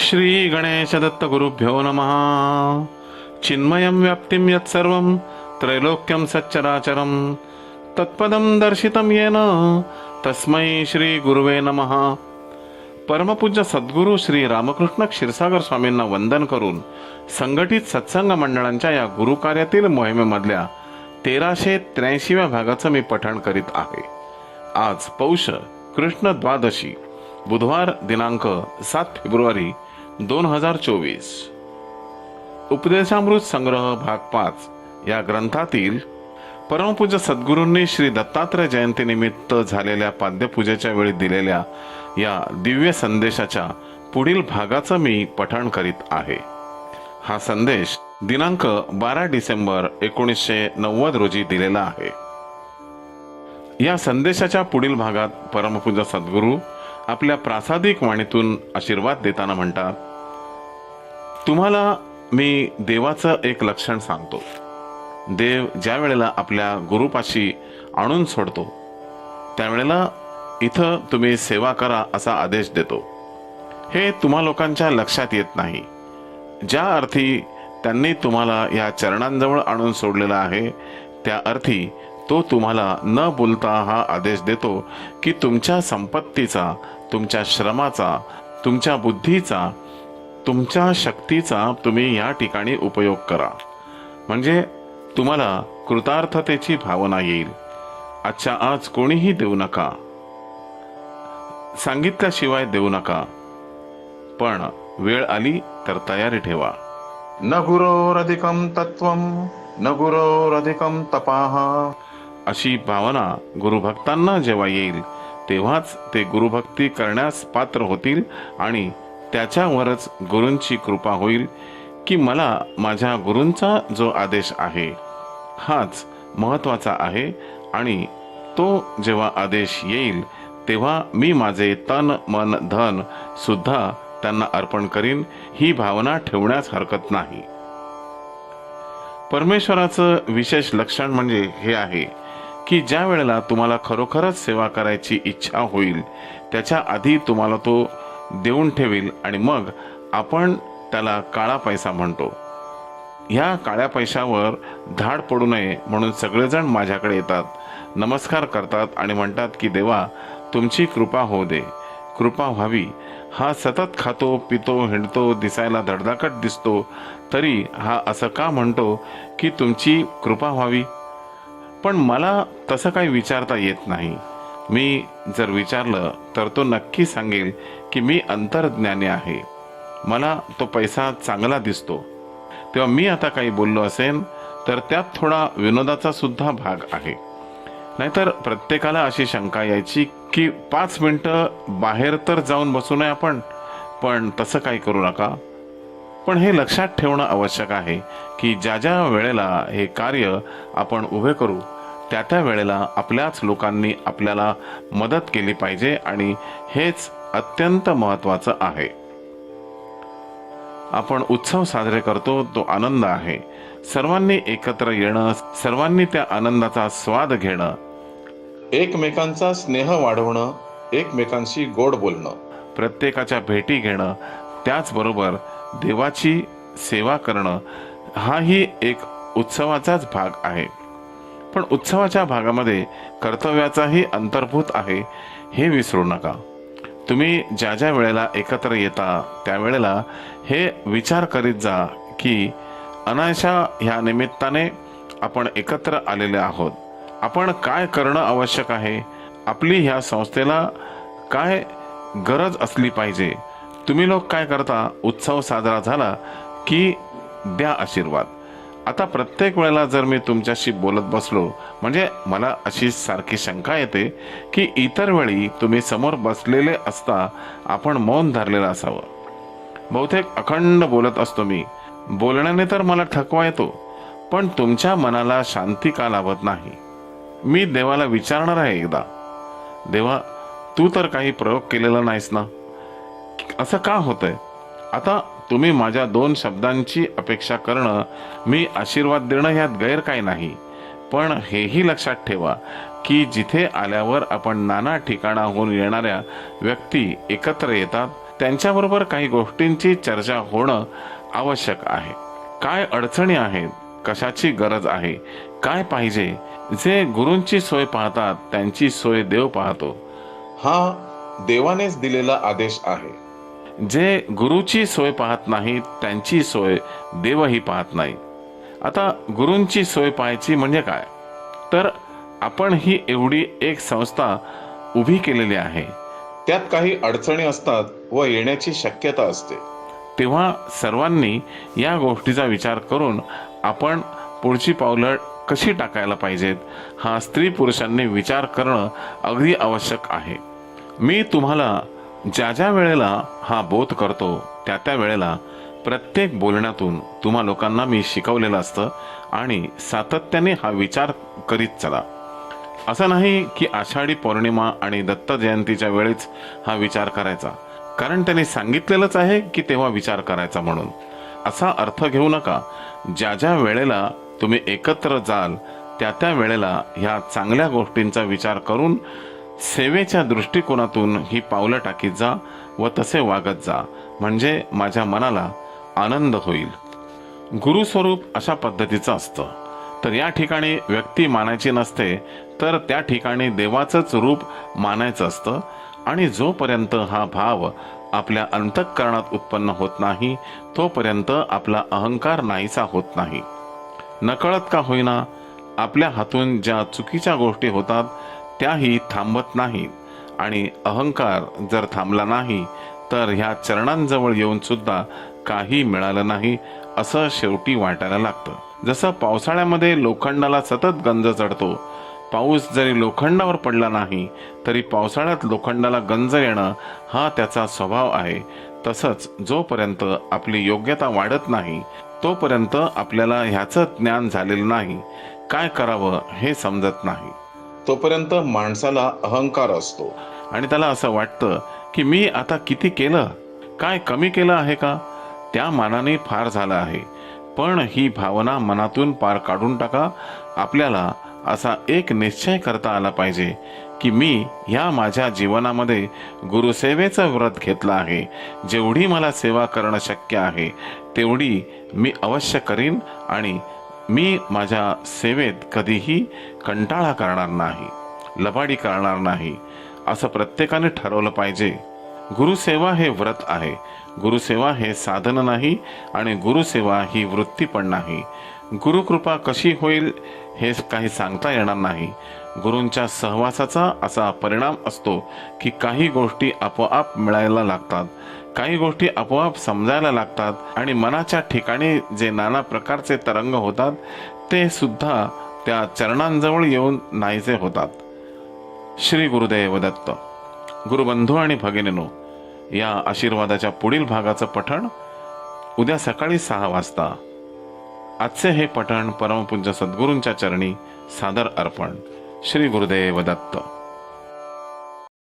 श्री गणेश दत्त गुरुभ्यो नमः। चिन्मयं व्याप्तिं यत्सर्वं त्रैलोक्यं सच्चराचरं। तत्पदं दर्शितं येन तस्मै श्री गुरुवे नमः। परमपूज्य सद्गुरू श्री रामकृष्ण क्षीरसागर स्वामींना वंदन करून संघटित सत्संग मंडळांच्या या गुरुकार्यातील मोहिमेमधल्या तेराशे त्र्याऐंशीव्या भागाचं मी पठण करीत आहे. आज पौष कृष्ण द्वादशी बुधवार दिनांक सात फेब्रुवारी दोन हजार चोवीस. उपदेशामृत संग्रह भाग पाच या ग्रंथातील परमपूज्य सद्गुरूंनी श्री दत्तात्रय जयंतीनिमित्त झालेल्या पाद्यपूजेच्या वेळी दिलेल्या या दिव्य संदेशाच्या पुढील भागाचं मी पठण करीत आहे. हा संदेश दिनांक बारा डिसेंबर एकोणीसशे नव्वद रोजी दिलेला आहे. या संदेशाच्या पुढील भागात परमपूज्य सद्गुरू आपल्या प्रासादिक वाणीतून आशीर्वाद देताना म्हणतात तुम्हाला मी देवाचं एक लक्षण सांगतो. देव ज्या वेळेला आपल्या गुरुपाशी आणून सोडतो त्यावेळेला इथं तुम्ही सेवा करा असा आदेश देतो. हे तुम्हा लोकांच्या लक्षात येत नाही. ज्या अर्थी त्यांनी तुम्हाला या चरणांजवळ आणून सोडलेला आहे त्या अर्थी तो तुम्हाला न बोलता हा आदेश देतो की तुमच्या संपत्तीचा तुमच्या श्रमाचा तुमच्या बुद्धीचा तुमच्या शक्तीचा तुम्ही या ठिकाणी उपयोग करा. म्हणजे तुम्हाला कृतार्थतेची भावना येईल. आजच्या आज कोणीही देऊ नका. सांगितल्याशिवाय देऊ नका. पण वेळ आली तर तयारी ठेवा. न गुरोरधिकम तत्वम न गुरोरधिकम तपाहा अशी भावना गुरुभक्तांना जेव्हा येईल तेव्हाच ते गुरुभक्ती करण्यास पात्र होतील आणि त्याच्यावरच गुरूंची कृपा होईल की मला माझ्या गुरूंचा जो आदेश आहे हाच महत्त्वाचा आहे आणि तो जेव्हा आदेश येईल तेव्हा मी माझे तन मन धन सुद्धा त्यांना अर्पण करीन ही भावना ठेवण्यास हरकत नाही. परमेश्वराचं विशेष लक्षण म्हणजे हे आहे की ज्या वेळेला तुम्हाला खरोखरच सेवा करायची इच्छा होईल त्याच्या आधी तुम्हाला तो देऊन ठेवेल आणि मग आपण त्याला काळा पैसा म्हणतो. ह्या काळ्या पैशावर धाड पडू नये म्हणून सगळेजण माझ्याकडे येतात नमस्कार करतात आणि म्हणतात की देवा तुमची कृपा होऊ दे. कृपा व्हावी. हा सतत खातो पितो हिंडतो दिसायला धडधाकट दिसतो. तरी हा असं का म्हणतो की तुमची कृपा व्हावी? पण मला तसं काही विचारता येत नाही. मी जर विचारलं तर तो नक्की सांगेल की मी अंतर्ज्ञानी आहे. मला तो पैसा चांगला दिसतो. तेव्हा मी आता काही बोललो असेन तर त्यात थोडा विनोदाचा सुद्धा भाग आहे. नाहीतर प्रत्येकाला अशी शंका यायची की पाच मिनटं बाहेर तर जाऊन बसू नये आपण पण तसं काही करू नका. पण हे लक्षात ठेवणं आवश्यक आहे की ज्या ज्या वेळेला हे कार्य आपण उभे करू त्या त्या वेळेला आपल्याच लोकांनी आपल्याला मदत केली पाहिजे आणि हेच अत्यंत महत्वाचं आहे. आपण उत्सव साजरे करतो तो आनंद आहे. सर्वांनी एकत्र येणं सर्वांनी त्या आनंदाचा स्वाद घेणं. एकमेकांचा स्नेह वाढवणं एकमेकांशी गोड बोलणं. प्रत्येकाच्या भेटी घेणं त्याचबरोबर देवाची सेवा करणं हाही एक उत्सवाचाच भाग आहे. पण उत्सवाच्या भागामध्ये कर्तव्याचाही अंतर्भूत आहे हे विसरू नका. तुम्ही ज्या ज्या वेळेला एकत्र येता त्यावेळेला हे विचार करीत जा की अनायशा ह्या निमित्ताने आपण एकत्र आलेले आहोत. आपण काय करणं आवश्यक आहे? आपली ह्या संस्थेला काय गरज असली पाहिजे? तुम्ही लोक काय करता? उत्सव साजरा झाला की द्या आशीर्वाद. आता प्रत्येक वेळेला जर मी तुमच्याशी बोलत बसलो म्हणजे मला अशी सारखी शंका येते की इतर वेळी तुम्ही समोर बसलेले असता आपण मौन धरलेलं असावं. बहुतेक अखंड बोलत असतो मी. बोलण्याने तर मला थकवा येतो पण तुमच्या मनाला शांती का लाभत नाही? मी देवाला विचारणार आहे एकदा. देवा तू तर काही प्रयोग केलेला नाहीस ना? असं का होतंय? आता तुम्ही माझ्या दोन शब्दांची अपेक्षा करणं मी आशीर्वाद देणं यात गैर काही नाही. पण हेही लक्षात ठेवा की जिथे आल्यावर आपण नाना ठिकाणाहून येणाऱ्या व्यक्ती एकत्र येतात त्यांच्याबरोबर काही गोष्टींची चर्चा होणं आवश्यक आहे. काय अडचणी आहेत? कशाची गरज आहे? काय पाहिजे? जे गुरूंची सोय पाहतात त्यांची सोय देव पाहतो. हा देवानेच दिलेला आदेश आहे. जे गुरुची सोय पाहत नाहीत त्यांची सोय देवही पाहत नाही. आता गुरूंची सोय पाहायची म्हणजे काय? तर आपण ही एवढी एक संस्था उभी केलेली आहे. त्यात काही अडचणी असतात व येण्याची शक्यता असते. तेव्हा सर्वांनी या गोष्टीचा विचार करून आपण पुढची पावलं कशी टाकायला पाहिजेत हा स्त्री पुरुषांनी विचार करणं अगदी आवश्यक आहे. मी तुम्हाला ज्या ज्या वेळेला हा बोध करतो त्या त्या वेळेला प्रत्येक बोलण्यातून तुम्हा लोकांना मी शिकवलेलं असतं आणि सातत्याने हा विचार करीत चला. असं नाही की आषाढी पौर्णिमा आणि दत्त जयंतीच्या वेळेस हा विचार करायचा. कारण त्यांनी सांगितलेलंच आहे की तेव्हा विचार करायचा म्हणून. असा अर्थ घेऊ नका. ज्या ज्या वेळेला तुम्ही एकत्र जाल त्या त्या वेळेला ह्या चांगल्या गोष्टींचा विचार करून सेवेच्या दृष्टिकोनातून ही पावलं टाकीत जा व तसे वागत जा म्हणजे माझ्या मनाला आनंद होईल. गुरुस्वरूप अशा पद्धतीचं असतं. तर या ठिकाणी व्यक्ती मानायची नसते तर त्या ठिकाणी देवाचंच रूप मानायचं असतं आणि जोपर्यंत हा भाव आपल्या अंतःकरणात उत्पन्न होत नाही तोपर्यंत आपला अहंकार नाहीसा होत नाही. नकळत का होईना आपल्या हातून ज्या चुकीच्या गोष्टी होतात त्याही थांबत नाहीत आणि अहंकार जर थांबला नाही तर ह्या चरणांजवळ येऊन सुद्धा काही मिळालं नाही असं शेवटी वाटायला लागतं. जसं पावसाळ्यामध्ये लोखंडाला सतत गंज चढतो पाऊस जरी लोखंडावर पडला नाही तरी पावसाळ्यात लोखंडाला गंज येणं हा त्याचा स्वभाव आहे. तसंच जोपर्यंत आपली योग्यता वाढत नाही तोपर्यंत आपल्याला ह्याचं ज्ञान झालेलं नाही. काय करावं हे समजत नाही. तोपर्यंत माणसाला अहंकार असतो. आणि त्याला असं वाटतं की मी आता किती केलं? काय कमी केलं आहे का? त्या मानाने फार झालं आहे. पण ही भावना मनातून पार काढून टाका. आपल्याला असा एक निश्चय करता आला पाहिजे की मी ह्या माझ्या जीवनामध्ये गुरुसेवेचं व्रत घेतलं आहे. जेवढी मला सेवा करणं शक्य आहे तेवढी मी अवश्य करीन आणि मी माझ्या सेवेत कधीही कंटाळा करणार नाही लबाडी करणार नाही असं प्रत्येकाने ठरवलं पाहिजे. गुरुसेवा हे व्रत आहे. गुरुसेवा हे साधन नाही आणि गुरुसेवा ही वृत्ती पण नाही. गुरुकृपा कशी होईल हे काही सांगता येणार नाही. गुरूंच्या सहवासाचा असा परिणाम असतो की काही गोष्टी आपोआप मिळायला लागतात. काही गोष्टी आपोआप समजायला लागतात आणि मनाच्या ठिकाणी जे नाना प्रकारचे तरंग होतात ते सुद्धा त्या चरणांजवळ येऊन नाहीसे होतात. श्री गुरुदेव दत्त गुरुबंधू आणि भगिनीनो या आशीर्वादाच्या पुढील भागाचं पठण उद्या सकाळी सहा वाजता. आजचे हे पठण परमपूज्य सद्गुरूंच्या चरणी सादर अर्पण. श्री गुरुदेव दत्त.